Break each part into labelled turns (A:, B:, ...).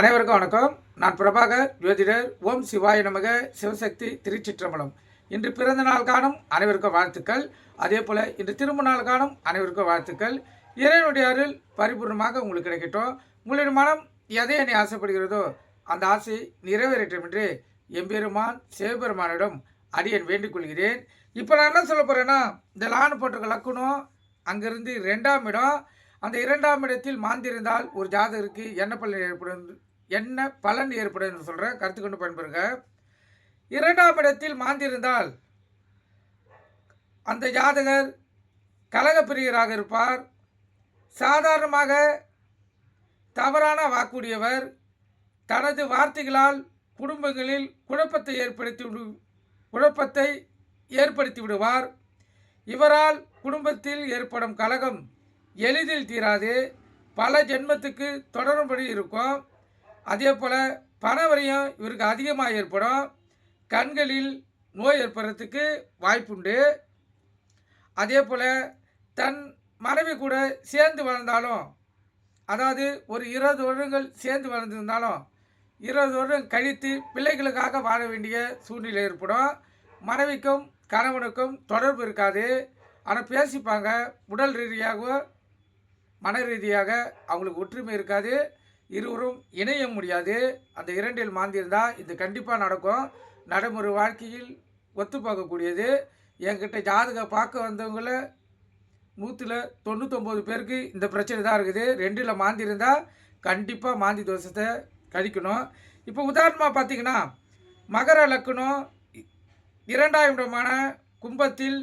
A: அனைவருக்கும் வணக்கம். நான் பிரபாகர் ஜோதிடர். ஓம் சிவாய நமக. சிவசக்தி திருச்சிற்றம்பலம். இன்று பிறந்த நாள் காணும் அனைவருக்கும் வாழ்த்துக்கள். அதே போல் இன்று திரும்ப நாள் காணும் அனைவருக்கும் வாழ்த்துக்கள். இறைவனுடைய அருள் பரிபூர்ணமாக உங்களுக்கு கிடைக்கட்டும். உங்களுடைய மனம் எதை என்னை ஆசைப்படுகிறதோ அந்த ஆசை நிறைவேறட்டும் என்று எம்பெருமான் சிவபெருமானிடம் அடியன் வேண்டிக் கொள்கிறேன். இப்போ நான் என்ன சொல்ல போகிறேன்னா இந்த லான் போட்டிருக்க லக்குனம். அங்கிருந்து ரெண்டாம் இடம். அந்த இரண்டாம் இடத்தில் மாந்திருந்தால் ஒரு ஜாதகருக்கு என்ன பலன் ஏற்படும்? என்ன பலன் ஏற்படும் என்று சொல்கிறேன் கருத்து கொண்டு பயன்பெறுங்க. இரண்டாம் இடத்தில் மாந்திருந்தால் அந்த ஜாதகர் கலகப்பிரியராக இருப்பார். சாதாரணமாக தவறான வாக்குடையவர் தனது வார்த்தைகளால் குடும்பங்களில் குழப்பத்தை ஏற்படுத்தி விடு குழப்பத்தை ஏற்படுத்தி விடுவார். இவரால் குடும்பத்தில் ஏற்படும் கலகம் எளிதில் தீராது. பல ஜென்மத்துக்கு தொடரும்படி இருக்கும். அதே போல் பணவரையும் இவருக்கு அதிகமாக ஏற்படும். கண்களில் நோய் ஏற்படுறதுக்கு வாய்ப்புண்டு. அதே போல் தன் மனைவி கூட சேர்ந்து வளர்ந்தாலும் அதாவது ஒரு இருபது வருடங்கள் சேர்ந்து வளர்ந்துருந்தாலும் இருபது வருடம் கழித்து பிள்ளைகளுக்காக வாழ வேண்டிய சூழ்நிலை ஏற்படும். மனைவிக்கும் கணவனுக்கும் தொடர்பு இருக்காது. ஆனால் பேசிப்பாங்க உடல் ரீதியாகவோ மன ரீதியாக அவங்களுக்கு ஒற்றுமை இருக்காது. இருவரும் இணைய முடியாது. அந்த இரண்டில் மாந்திருந்தால் இது கண்டிப்பாக நடக்கும். நடைமுறை வாழ்க்கையில் ஒத்து பார்க்கக்கூடியது என்கிட்ட ஜாதக பார்க்க வந்தவங்கள நூற்றில் தொண்ணூத்தொம்பது பேருக்கு இந்த பிரச்சனை தான் இருக்குது. ரெண்டில் மாந்திருந்தால் கண்டிப்பாக மாந்தி தோஷத்தை கழிக்கணும். இப்போ உதாரணமாக பார்த்தீங்கன்னா மகர லக்கணம் இரண்டாயிரம் இடமான கும்பத்தில்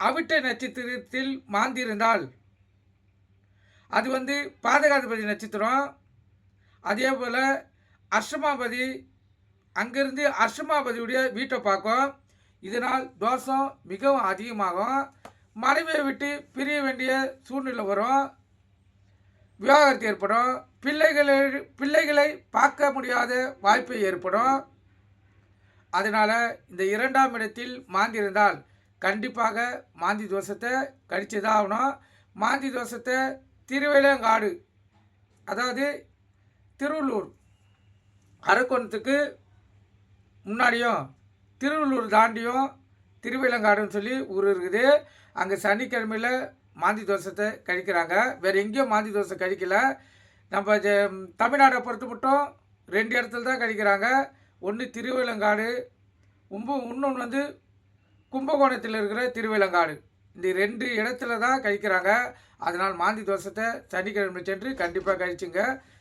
A: அவிட்ட நட்சத்திரத்தில் மாந்திருந்தால் அது வந்து பாதகாதிபதி நட்சத்திரம். அதே போல் அஷ்டமாபதி அங்கேருந்து அஷ்டமாபதியுடைய வீட்டை பார்க்கும். இதனால் தோஷம் மிகவும் அதிகமாகும். மனைவியை விட்டு பிரிய வேண்டிய சூழ்நிலை வரும். விவாகரத்து ஏற்படும். பிள்ளைகளை பிள்ளைகளை பார்க்க முடியாத வாய்ப்பு ஏற்படும். அதனால் இந்த இரண்டாம் இடத்தில் மாந்தி இருந்தால் கண்டிப்பாக மாந்தி தோஷத்தை கழித்து தான் ஆகணும். மாந்தி தோஷத்தை திருவேலங்காடு அதாவது திருவள்ளூர் அரக்கோணத்துக்கு முன்னாடியும் திருவள்ளூர் தாண்டியும் திருவிலங்காடுன்னு சொல்லி ஊர் இருக்குது. அங்கே சனிக்கிழமையில் மாந்தி தோசத்தை கழிக்கிறாங்க. வேறு எங்கேயும் மாந்தி தோசை கழிக்கல. நம்ம ஜ- பொறுத்து மட்டும் ரெண்டு இடத்துல தான் கழிக்கிறாங்க. ஒன்று திருவிலங்காடு ரொம்ப இன்னொன்று வந்து கும்பகோணத்தில் இருக்கிற திருவிலங்காடு. இந்த ரெண்டு இடத்துல தான் கழிக்கிறாங்க. அதனால் மாந்தி தோஷத்தை சனிக்கிழமை சென்று கண்டிப்பாக கழிச்சுங்க.